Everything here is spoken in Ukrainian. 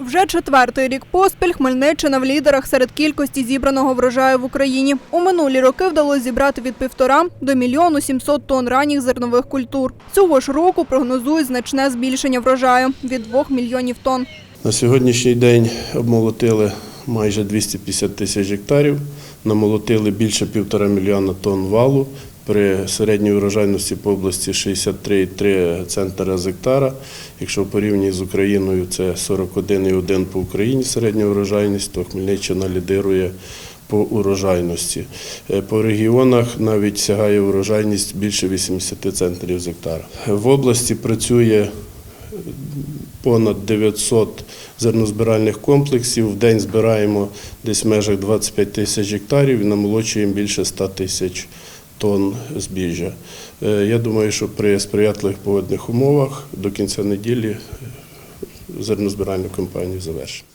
Вже четвертий рік поспіль Хмельниччина в лідерах серед кількості зібраного врожаю в Україні. У минулі роки вдалося зібрати від півтора до мільйону сімсот тонн ранніх зернових культур. Цього ж року прогнозують значне збільшення врожаю від двох мільйонів тонн. На сьогоднішній день обмолотили майже 250 тисяч гектарів, намолотили більше півтора мільйона тонн валу. При середній урожайності по області 63,3 центра з гектара. Якщо в порівнянні з Україною це 41,1 по Україні середня урожайність, то Хмельниччина лідирує по урожайності. Е, По регіонах навіть сягає урожайність більше 80 центрів з гектара. В області працює понад 900 зернозбиральних комплексів. В день збираємо десь в межах 25 тисяч гектарів і намолочуємо більше 100 тисяч тонн збіжжя. Е, Я думаю, що при сприятливих погодних умовах до кінця неділі е, зернозбиральну кампанію завершимо.